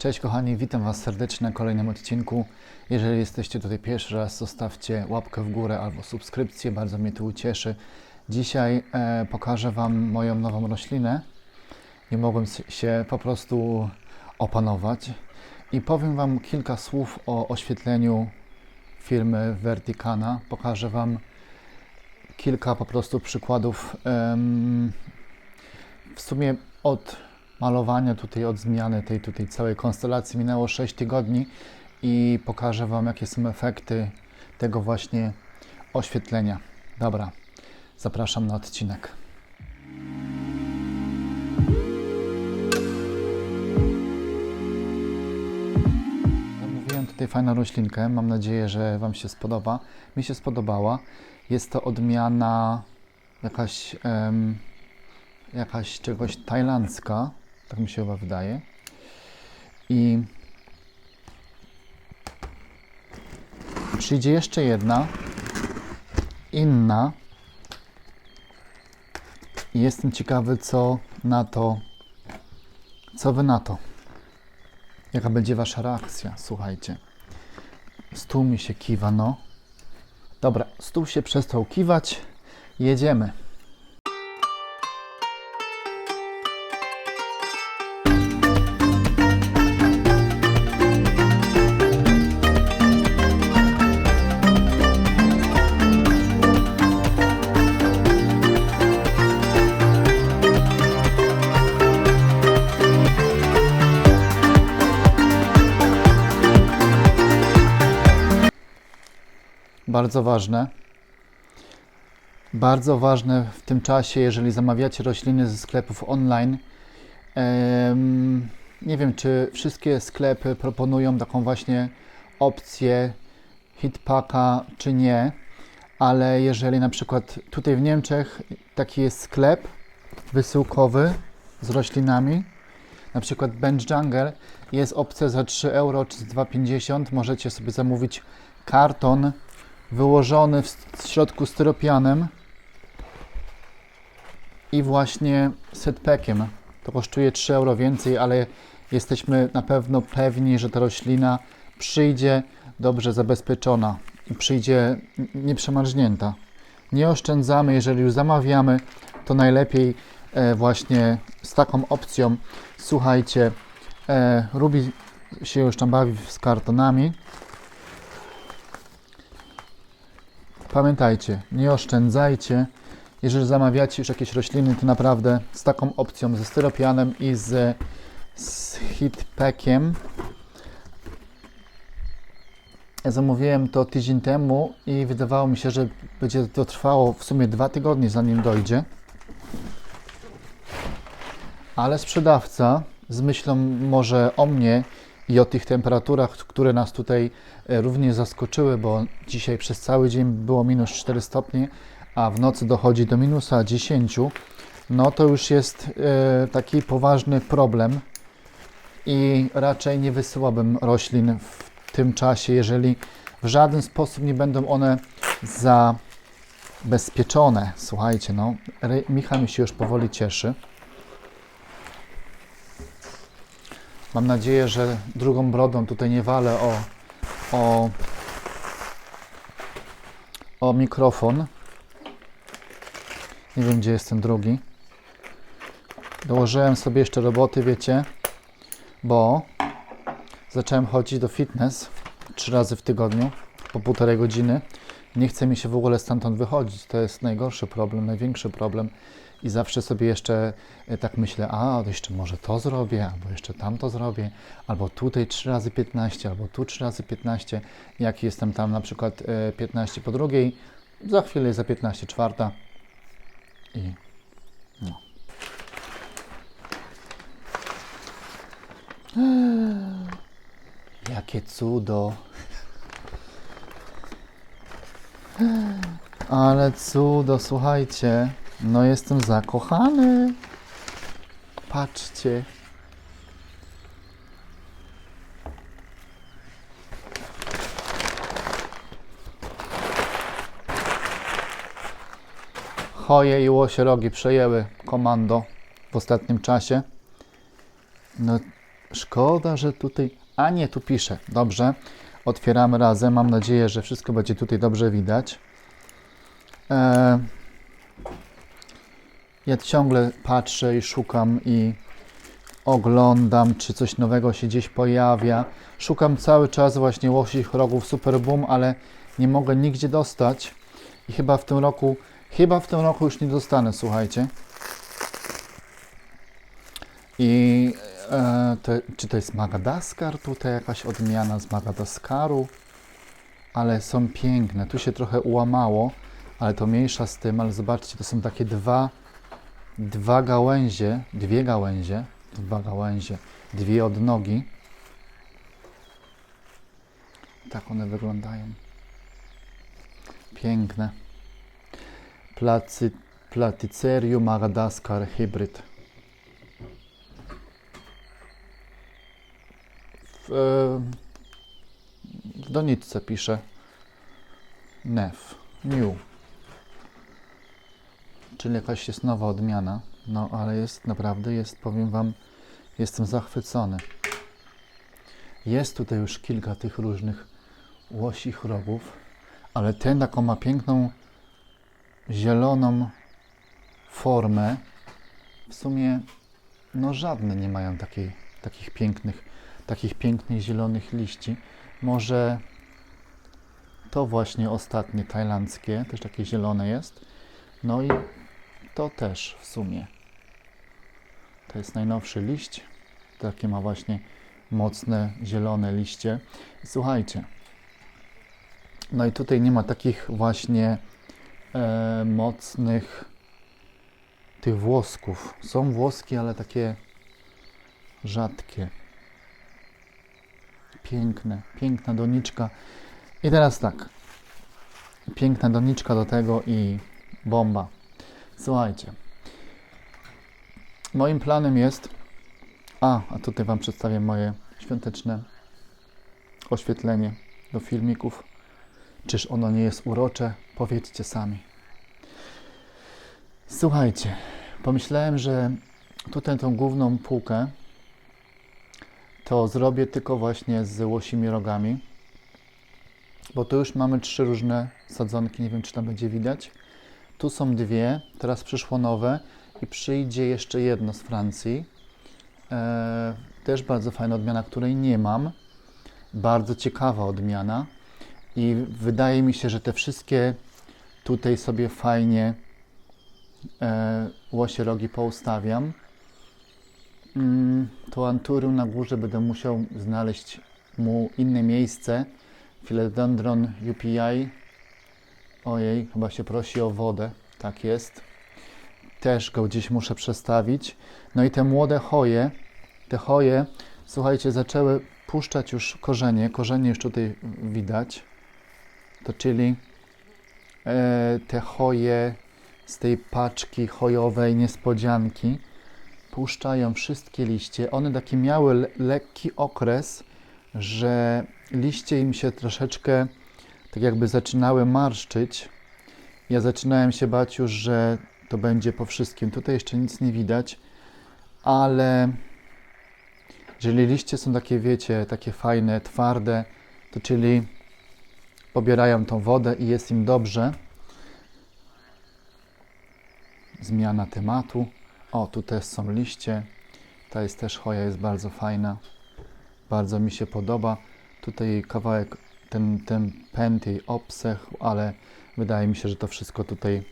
Cześć kochani, witam Was serdecznie na kolejnym odcinku. Jeżeli jesteście tutaj pierwszy raz, zostawcie łapkę w górę albo subskrypcję, bardzo mnie to ucieszy. Dzisiaj e, pokażę Wam moją nową roślinę. Nie mogłem się po prostu opanować i powiem Wam kilka słów o oświetleniu firmy Verticana. Pokażę Wam kilka po prostu przykładów. em, w sumie od malowania tutaj, od zmiany tej tutaj całej konstelacji minęło 6 tygodni i pokażę Wam, jakie są efekty tego właśnie oświetlenia. Dobra, zapraszam na odcinek. Zamówiłem tutaj fajną roślinkę. Mam nadzieję, że Wam się spodoba. Mi się spodobała. Jest to odmiana jakaś, em, jakaś czegoś tajlandzka. Tak mi się chyba wydaje. I przyjdzie jeszcze jedna, inna. I jestem ciekawy, co na to, co wy na to. Jaka będzie wasza reakcja? Słuchajcie. Stół mi się kiwa, no. Dobra, stół się przestał kiwać. Jedziemy. Bardzo ważne. Bardzo ważne w tym czasie, jeżeli zamawiacie rośliny ze sklepów online. nie wiem, czy wszystkie sklepy proponują taką właśnie opcję hitpacka, czy nie, ale jeżeli na przykład tutaj w Niemczech taki jest sklep wysyłkowy z roślinami, na przykład Bench Jungle, jest opcja za 3 euro czy za 2,50. Możecie sobie zamówić karton wyłożony w środku styropianem i właśnie setpackiem. To kosztuje 3 euro więcej, ale jesteśmy na pewno pewni, że ta roślina przyjdzie dobrze zabezpieczona i przyjdzie nieprzemarznięta. Nie oszczędzamy, jeżeli już zamawiamy, to najlepiej e, właśnie z taką opcją. Słuchajcie, e, Ruby się już tam bawi z kartonami. Pamiętajcie, nie oszczędzajcie. Jeżeli zamawiacie już jakieś rośliny, to naprawdę z taką opcją, ze styropianem i z, z hitpackiem. Ja zamówiłem to tydzień temu i wydawało mi się, że będzie to trwało w sumie dwa tygodnie, zanim dojdzie. Ale sprzedawca z myślą może o mnie i o tych temperaturach, które nas tutaj e, również zaskoczyły, bo dzisiaj przez cały dzień było minus 4 stopnie, a w nocy dochodzi do minusa 10, no to już jest e, taki poważny problem i raczej nie wysyłałbym roślin w tym czasie, jeżeli w żaden sposób nie będą one zabezpieczone. Słuchajcie, no, Michał mi się już powoli cieszy. Mam nadzieję, że drugą brodą tutaj nie walę o, o, o mikrofon. Nie wiem, gdzie jest ten drugi. Dołożyłem sobie jeszcze roboty, wiecie, bo zacząłem chodzić do fitness trzy razy w tygodniu po półtorej godziny. Nie chce mi się w ogóle stamtąd wychodzić. To jest najgorszy problem, największy problem. I zawsze sobie jeszcze e, tak myślę, a jeszcze może to zrobię, albo jeszcze tamto zrobię, albo tutaj 3 razy 15, albo tu 3 razy 15. Jak jestem tam na przykład e, 15 po drugiej, za chwilę jest za 15 czwarta i no. Jakie cudo. Ale cudo, słuchajcie. No jestem zakochany. Patrzcie. Choje i łosierogi przejęły komando w ostatnim czasie. No Szkoda, że tutaj. A nie, tu pisze. Dobrze. Otwieramy razem. Mam nadzieję, że wszystko będzie tutaj dobrze widać. E, ja ciągle patrzę i szukam i oglądam, czy coś nowego się gdzieś pojawia. Szukam cały czas właśnie łosich rogów Super Boom, ale nie mogę nigdzie dostać. I chyba w tym roku, chyba w tym roku już nie dostanę, słuchajcie. I e, to, czy to jest Madagaskar? Tutaj jakaś odmiana z Madagaskaru. Ale są piękne. Tu się trochę ułamało, ale to mniejsza z tym. Ale zobaczcie, to są takie dwa, dwa gałęzie, dwie gałęzie, dwa gałęzie, dwie odnogi. Tak one wyglądają. Piękne. Placy, Platycerium Madagaskar Hybrid. W, w doniczce pisze NEF, New. Czyli jakaś jest nowa odmiana. No, ale jest naprawdę, jest, powiem Wam, jestem zachwycony. Jest tutaj już kilka tych różnych łosich rogów, ale ten taką ma piękną zieloną formę. W sumie, no żadne nie mają takiej, takich pięknych, takich pięknych zielonych liści. Może to właśnie ostatnie tajlandzkie, też takie zielone jest. No i to też w sumie. To jest najnowszy liść. Takie ma właśnie mocne zielone liście. Słuchajcie. No i tutaj nie ma takich właśnie e, mocnych tych włosków. Są włoski, ale takie rzadkie. Piękne, piękna doniczka. I teraz tak. Piękna doniczka do tego i bomba. Słuchajcie. Moim planem jest. A, a tutaj Wam przedstawię moje świąteczne oświetlenie do filmików. Czyż ono nie jest urocze? Powiedzcie sami. Słuchajcie, pomyślałem, że tutaj tą główną półkę to zrobię tylko właśnie z łosimi rogami, bo tu już mamy trzy różne sadzonki, nie wiem czy tam będzie widać. Tu są dwie, teraz przyszło nowe i przyjdzie jeszcze jedno z Francji. Eee, też bardzo fajna odmiana, której nie mam. Bardzo ciekawa odmiana. I wydaje mi się, że te wszystkie tutaj sobie fajnie e, łosie rogi poustawiam. Mm, to anturium na górze będę musiał znaleźć mu inne miejsce. Philodendron UPI. Ojej, chyba się prosi o wodę. Tak jest. Też go gdzieś muszę przestawić. No i te młode choje, te choje, słuchajcie, zaczęły puszczać już korzenie. Korzenie już tutaj widać to czyli e, te choje z tej paczki chojowej niespodzianki puszczają wszystkie liście. One taki miały le lekki okres, że liście im się troszeczkę tak jakby zaczynały marszczyć. Ja zaczynałem się bać już, że to będzie po wszystkim. Tutaj jeszcze nic nie widać, ale jeżeli liście są takie, wiecie, takie fajne, twarde, to czyli pobierają tą wodę i jest im dobrze. Zmiana tematu. O, tu też są liście. Ta jest też choja, jest bardzo fajna. Bardzo mi się podoba. Tutaj kawałek, ten, ten pęd jej obsechł, ale wydaje mi się, że to wszystko tutaj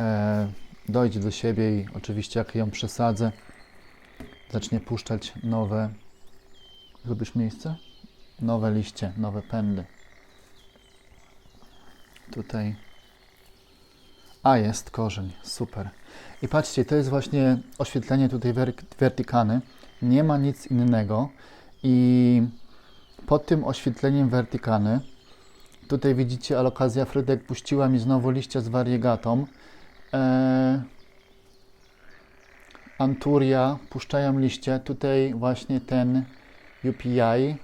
e, dojdzie do siebie i oczywiście jak ją przesadzę, zacznie puszczać nowe, zrobisz miejsce? Nowe liście, nowe pędy. Tutaj. A jest korzeń, super. I patrzcie, to jest właśnie oświetlenie tutaj wertykany. Nie ma nic innego. I pod tym oświetleniem wertykany, tutaj widzicie, alokazja Frydek puściła mi znowu liścia z wariegatą. Eee, Anturia puszczają liście. Tutaj właśnie ten UPI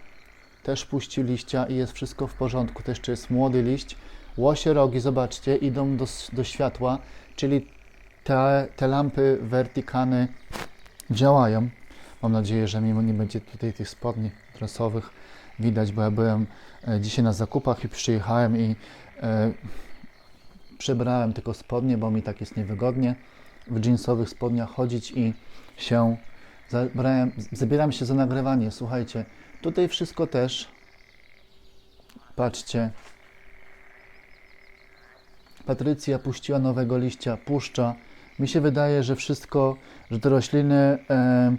też puścił liścia i jest wszystko w porządku. To jeszcze jest młody liść. Łosie rogi, zobaczcie, idą do, do światła, czyli te, te lampy wertykany działają. Mam nadzieję, że mimo nie będzie tutaj tych spodni dresowych widać, bo ja byłem e, dzisiaj na zakupach i przyjechałem i e, przebrałem tylko spodnie, bo mi tak jest niewygodnie w jeansowych spodniach chodzić i się zabrałem, zabieram się za nagrywanie. Słuchajcie, tutaj wszystko też. Patrzcie. Patrycja puściła nowego liścia, puszcza. Mi się wydaje, że wszystko, że te rośliny e,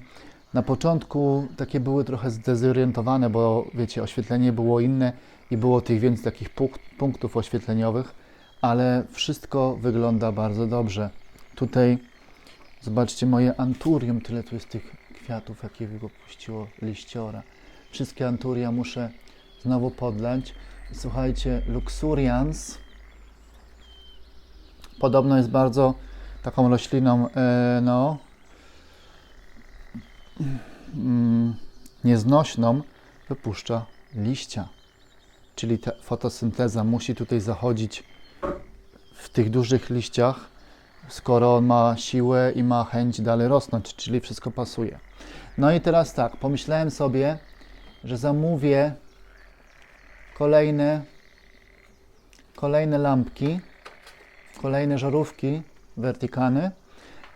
na początku takie były trochę zdezorientowane, bo wiecie, oświetlenie było inne i było tych więcej takich punk- punktów oświetleniowych, ale wszystko wygląda bardzo dobrze. Tutaj zobaczcie moje anturium, tyle tu jest tych kwiatów, jakiego puściło liściora. Wszystkie anturia muszę znowu podlać. Słuchajcie, Luxurians podobno jest bardzo taką rośliną, e, no, nieznośną, wypuszcza liścia. Czyli ta fotosynteza musi tutaj zachodzić w tych dużych liściach, skoro on ma siłę i ma chęć dalej rosnąć, czyli wszystko pasuje. No i teraz tak, pomyślałem sobie, że zamówię kolejne, kolejne lampki, kolejne żarówki wertykany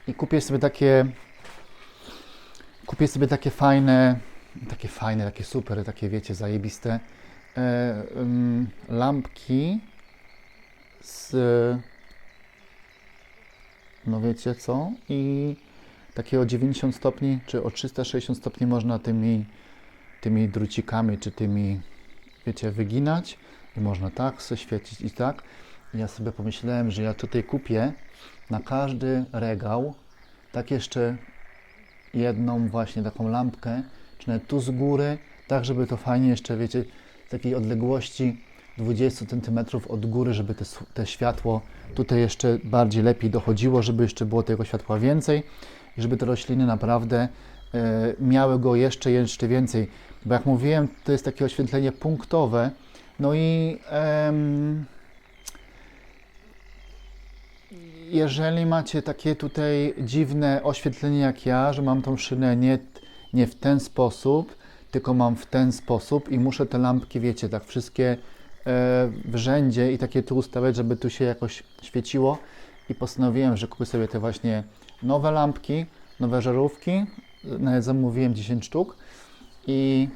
i kupię sobie takie kupię sobie takie fajne, takie fajne, takie super, takie wiecie, zajebiste e, ym, lampki z no wiecie co i takie o 90 stopni czy o 360 stopni można tymi tymi drucikami czy tymi wiecie wyginać. I można tak se świecić i tak. Ja sobie pomyślałem, że ja tutaj kupię na każdy regał tak jeszcze jedną właśnie taką lampkę, czy nawet tu z góry, tak żeby to fajnie jeszcze, wiecie, z takiej odległości 20 cm od góry, żeby te, te światło tutaj jeszcze bardziej lepiej dochodziło, żeby jeszcze było tego światła więcej i żeby te rośliny naprawdę e, miały go jeszcze, jeszcze więcej. Bo jak mówiłem, to jest takie oświetlenie punktowe, no i jeżeli macie takie tutaj dziwne oświetlenie jak ja, że mam tą szynę nie, nie w ten sposób, tylko mam w ten sposób i muszę te lampki, wiecie, tak wszystkie e, w rzędzie i takie tu ustawiać, żeby tu się jakoś świeciło. I postanowiłem, że kupię sobie te właśnie nowe lampki, nowe żarówki, nawet zamówiłem 10 sztuk. I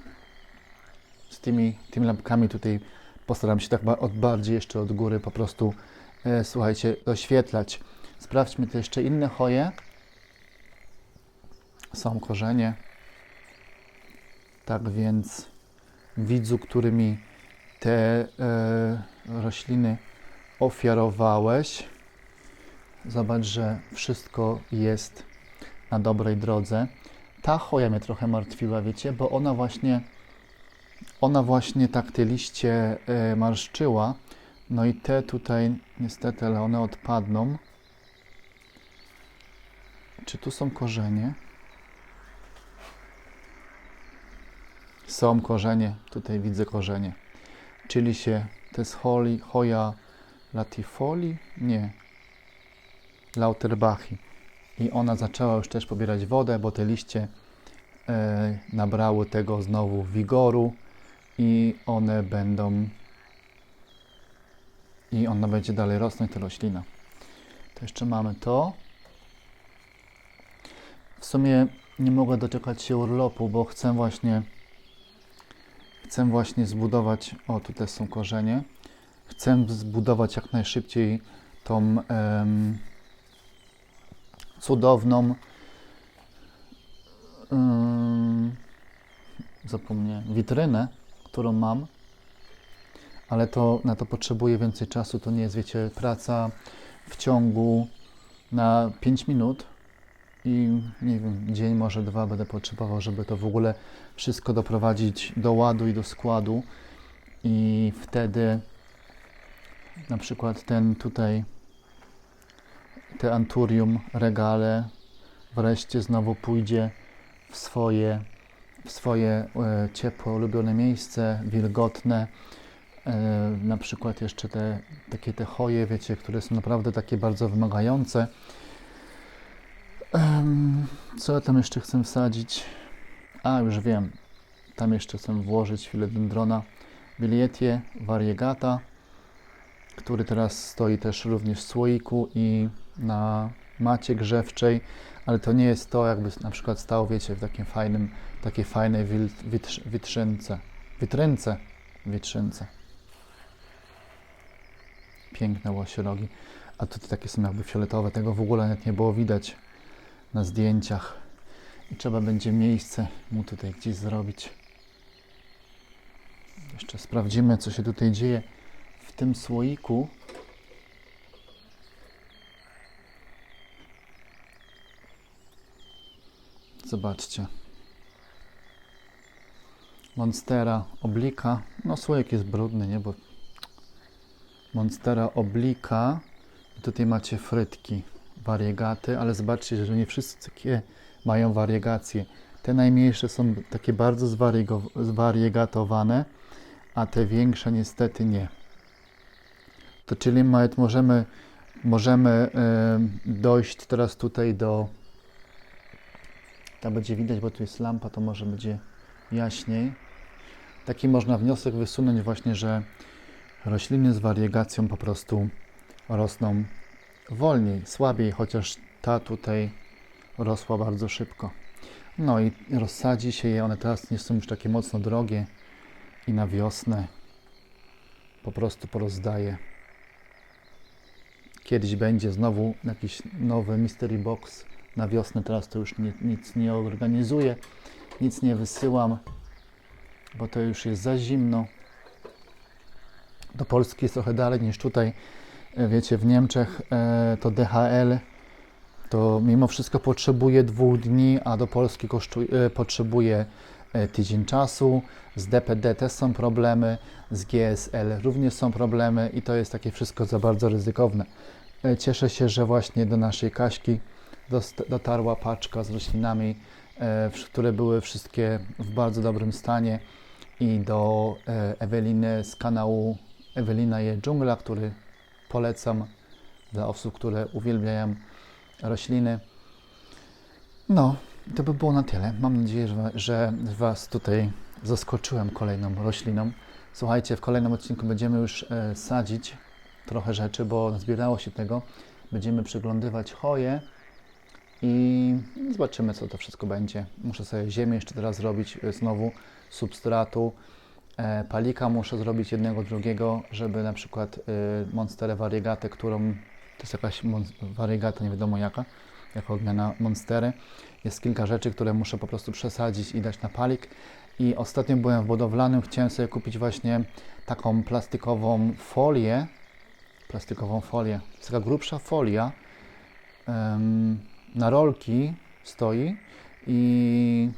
z tymi, tymi lampkami tutaj postaram się tak od bardziej jeszcze od góry po prostu słuchajcie, doświetlać. Sprawdźmy te jeszcze inne choje. Są korzenie. Tak więc widzu, który mi te e, rośliny ofiarowałeś, zobacz, że wszystko jest na dobrej drodze. Ta choja mnie trochę martwiła, wiecie, bo ona właśnie ona właśnie tak te liście e, marszczyła. No i te tutaj niestety, ale one odpadną. Czy tu są korzenie? Są korzenie, tutaj widzę korzenie. Czyli się, to jest holi, hoja latifoli? Nie. Lauterbachi. I ona zaczęła już też pobierać wodę, bo te liście e, nabrały tego znowu wigoru i one będą i ona będzie dalej rosnąć, ta roślina. To jeszcze mamy to. W sumie nie mogę doczekać się urlopu, bo chcę właśnie chcę właśnie zbudować, o tutaj są korzenie, chcę zbudować jak najszybciej tą em, cudowną em, witrynę, którą mam, ale to na to potrzebuję więcej czasu. To nie jest, wiecie, praca w ciągu na 5 minut i nie wiem, dzień, może dwa będę potrzebował, żeby to w ogóle wszystko doprowadzić do ładu i do składu. I wtedy na przykład ten tutaj, te anturium, regale wreszcie znowu pójdzie w swoje, w swoje e, ciepłe, ulubione miejsce, wilgotne. E, na przykład jeszcze te takie te choje, wiecie, które są naprawdę takie bardzo wymagające. Co ja tam jeszcze chcę wsadzić? A, już wiem. Tam jeszcze chcę włożyć filodendrona Bilietie variegata, który teraz stoi też również w słoiku i na macie grzewczej, ale to nie jest to, jakby na przykład stał, wiecie, w takim fajnym, takiej fajnej wil- witr- witrzynce. Witrynce. Piękne łosierogi. A tutaj takie są jakby fioletowe. Tego w ogóle nawet nie było widać na zdjęciach. I trzeba będzie miejsce mu tutaj gdzieś zrobić. Jeszcze sprawdzimy, co się tutaj dzieje w tym słoiku. Zobaczcie. Monstera oblika. No słoik jest brudny, nie? Bo Monstera oblika. Tutaj macie frytki, wariegaty, ale zobaczcie, że nie wszystkie mają wariegacje. Te najmniejsze są takie bardzo zwariegatowane, a te większe niestety nie. To czyli nawet możemy, możemy dojść teraz tutaj do. Tam będzie widać, bo tu jest lampa, to może będzie jaśniej. Taki można wniosek wysunąć właśnie, że rośliny z wariegacją po prostu rosną wolniej, słabiej, chociaż ta tutaj rosła bardzo szybko. No i rozsadzi się je, one teraz nie są już takie mocno drogie i na wiosnę po prostu porozdaję. Kiedyś będzie znowu jakiś nowy mystery box na wiosnę, teraz to już nie, nic nie organizuję, nic nie wysyłam, bo to już jest za zimno. Do Polski jest trochę dalej niż tutaj. E, Wiecie, w Niemczech e, to DHL to mimo wszystko potrzebuje dwóch dni, a do Polski kosztuje, e, potrzebuje tydzień czasu. Z DPD też są problemy, z GSL również są problemy i to jest takie wszystko za bardzo ryzykowne. Cieszę się, że właśnie do naszej Kaśki dotarła paczka z roślinami, które były wszystkie w bardzo dobrym stanie i do Eweliny z kanału Ewelina je dżungla, który polecam dla osób, które uwielbiają rośliny. No, to by było na tyle. Mam nadzieję, że, Was tutaj zaskoczyłem kolejną rośliną. Słuchajcie, w kolejnym odcinku będziemy już e, sadzić trochę rzeczy, bo zbierało się tego. Będziemy przyglądywać choje i zobaczymy, co to wszystko będzie. Muszę sobie ziemię jeszcze teraz zrobić e, znowu, substratu. E, palika muszę zrobić jednego, drugiego, żeby na przykład y, monsterę variegatę, którą to jest jakaś variegata, nie wiadomo jaka, jako odmiana monstery. Jest kilka rzeczy, które muszę po prostu przesadzić i dać na palik. I ostatnio byłem w budowlanym, chciałem sobie kupić właśnie taką plastikową folię, plastikową folię, to jest taka grubsza folia, na rolki stoi i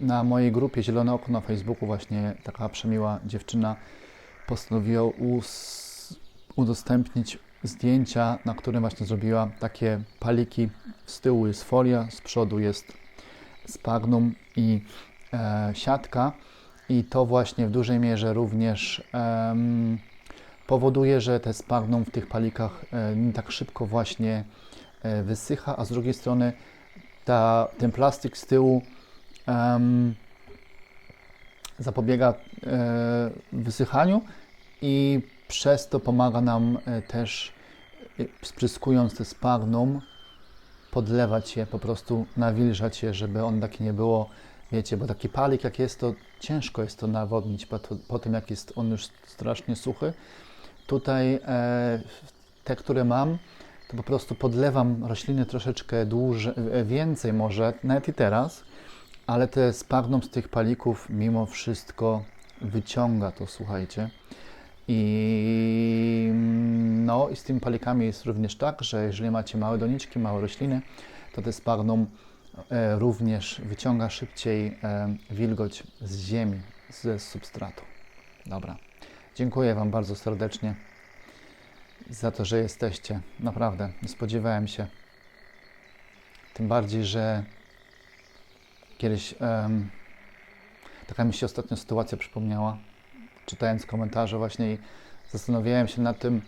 na mojej grupie Zielone Oko na Facebooku właśnie taka przemiła dziewczyna postanowiła udostępnić zdjęcia, na którym właśnie zrobiła takie paliki. Z tyłu jest folia, z przodu jest spagnum i e, siatka. I to właśnie w dużej mierze również em, powoduje, że te spagnum w tych palikach e, nie tak szybko właśnie e, wysycha, a z drugiej strony ta, ten plastik z tyłu zapobiega e, wysychaniu i przez to pomaga nam e, też e, spryskując te spagnum podlewać je, po prostu nawilżać je, żeby on takie nie było, wiecie, bo taki palik jak jest, to ciężko jest to nawodnić po, to, po tym, jak jest on już strasznie suchy. Tutaj te, które mam, to po prostu podlewam rośliny troszeczkę dłużej, więcej może, nawet i teraz, ale te spagnum z tych palików mimo wszystko wyciąga to, słuchajcie. I no i z tymi palikami jest również tak, że jeżeli macie małe doniczki, małe rośliny, to te spagnum e, również wyciąga szybciej e, wilgoć z ziemi, ze substratu. Dobra. Dziękuję Wam bardzo serdecznie za to, że jesteście. Naprawdę, nie spodziewałem się. Tym bardziej, że kiedyś em, taka mi się ostatnio sytuacja przypomniała, czytając komentarze właśnie i zastanawiałem się nad tym,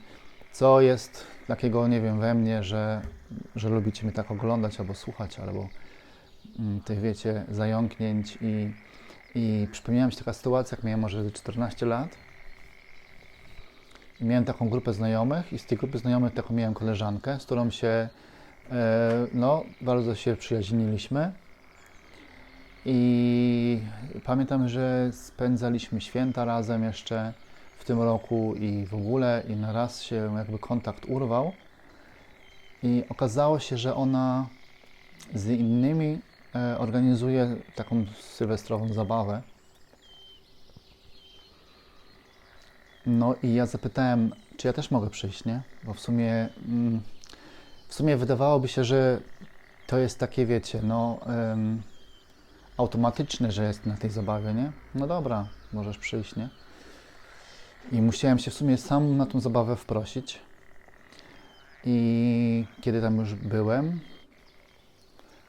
co jest takiego, nie wiem, we mnie, że, że lubicie mnie tak oglądać albo słuchać, albo mm, tych, wiecie, zająknięć i, i przypomniała mi się taka sytuacja, jak miałem może 14 lat. I miałem taką grupę znajomych i z tej grupy znajomych taką miałem koleżankę, z którą się, e, no, bardzo się przyjaźniliśmy. I pamiętam, że spędzaliśmy święta razem jeszcze w tym roku i w ogóle, i na raz się jakby kontakt urwał. I okazało się, że ona z innymi e, organizuje taką sylwestrową zabawę. No i ja zapytałem, czy ja też mogę przyjść, nie? Bo w sumie, mm, w sumie wydawałoby się, że to jest takie, wiecie, no em, automatyczne, że jest na tej zabawie, nie? No dobra, możesz przyjść, nie? I musiałem się w sumie sam na tą zabawę wprosić. I kiedy tam już byłem,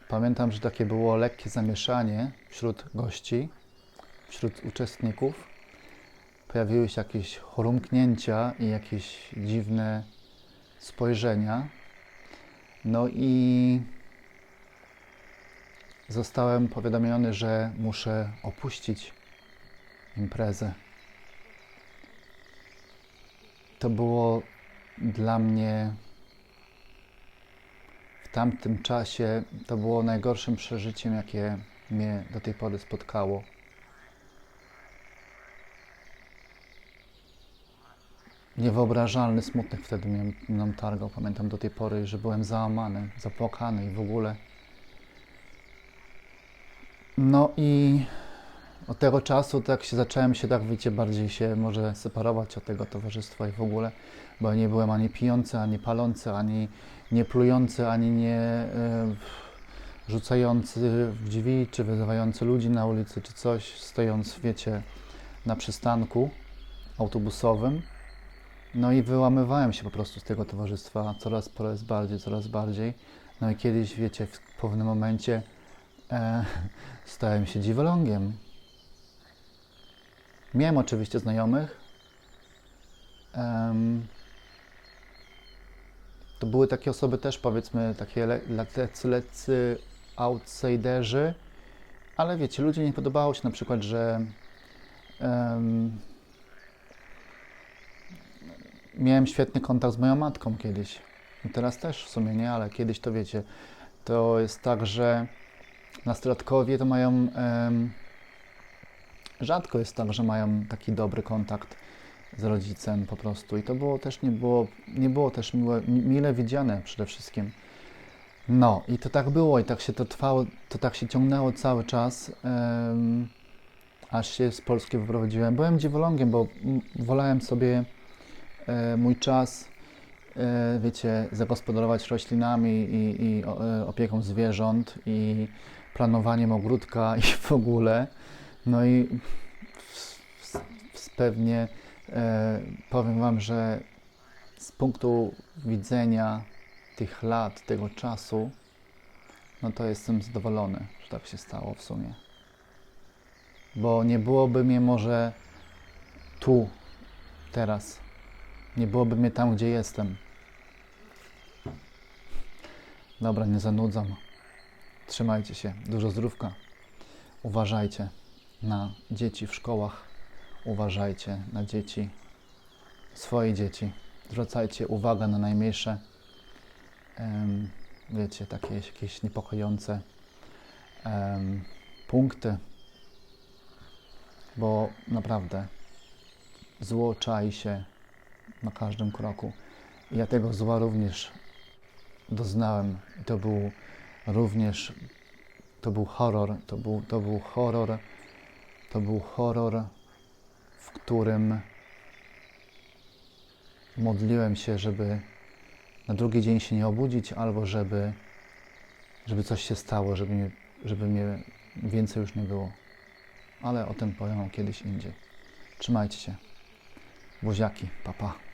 pamiętam, że takie było lekkie zamieszanie wśród gości, wśród uczestników. Pojawiły się jakieś chorumknięcia i jakieś dziwne spojrzenia. No i zostałem powiadomiony, że muszę opuścić imprezę. To było dla mnie w tamtym czasie, to było najgorszym przeżyciem, jakie mnie do tej pory spotkało. Niewyobrażalny smutek wtedy mnie mną targał. Pamiętam do tej pory, że byłem załamany, zapłakany i w ogóle. No i od tego czasu tak się zacząłem się tak, wiecie, bardziej się może separować od tego towarzystwa i w ogóle, bo nie byłem ani pijący, ani palący, ani nie plujący, ani nie e, rzucający w drzwi, czy wyzywający ludzi na ulicy, czy coś, stojąc, wiecie, na przystanku autobusowym. No i wyłamywałem się po prostu z tego towarzystwa coraz, coraz bardziej, coraz bardziej. No i kiedyś, wiecie, w pewnym momencie e, stałem się dziwolągiem. Miałem oczywiście znajomych. To były takie osoby też, powiedzmy, takie le, lecy, lecy outsiderzy, ale wiecie, ludziom nie podobało się na przykład, że em, miałem świetny kontakt z moją matką kiedyś. I teraz też w sumie nie, ale kiedyś to wiecie, to jest tak, że nastolatkowie to mają. rzadko jest tak, że mają taki dobry kontakt z rodzicem po prostu. I to było też nie było, nie było też miłe, mi- mile widziane przede wszystkim. No i to tak było i tak się to trwało, to tak się ciągnęło cały czas, em, aż się z Polski wyprowadziłem. Byłem dziewolągiem, bo wolałem sobie e, mój czas, e, wiecie, zagospodarować roślinami i, i o, e, opieką zwierząt i planowaniem ogródka i w ogóle. No i pewnie e, powiem Wam, że z punktu widzenia tych lat, tego czasu, no to jestem zadowolony, że tak się stało w sumie. Bo nie byłoby mnie może tu, teraz. Nie byłoby mnie tam, gdzie jestem. Dobra, nie zanudzam. Trzymajcie się. Dużo zdrówka. Uważajcie na dzieci w szkołach. Uważajcie na dzieci, swoje dzieci. Zwracajcie uwagę na najmniejsze, em, wiecie, takie jakieś niepokojące em, punkty, bo naprawdę zło czai się na każdym kroku. Ja tego zła również doznałem. To był również, to był horror, to był, to był horror, to był horror, w którym modliłem się, żeby na drugi dzień się nie obudzić, albo żeby, żeby coś się stało, żeby mnie, żeby mnie więcej już nie było. Ale o tym powiem kiedyś indziej. Trzymajcie się. Buziaki, papa. Pa.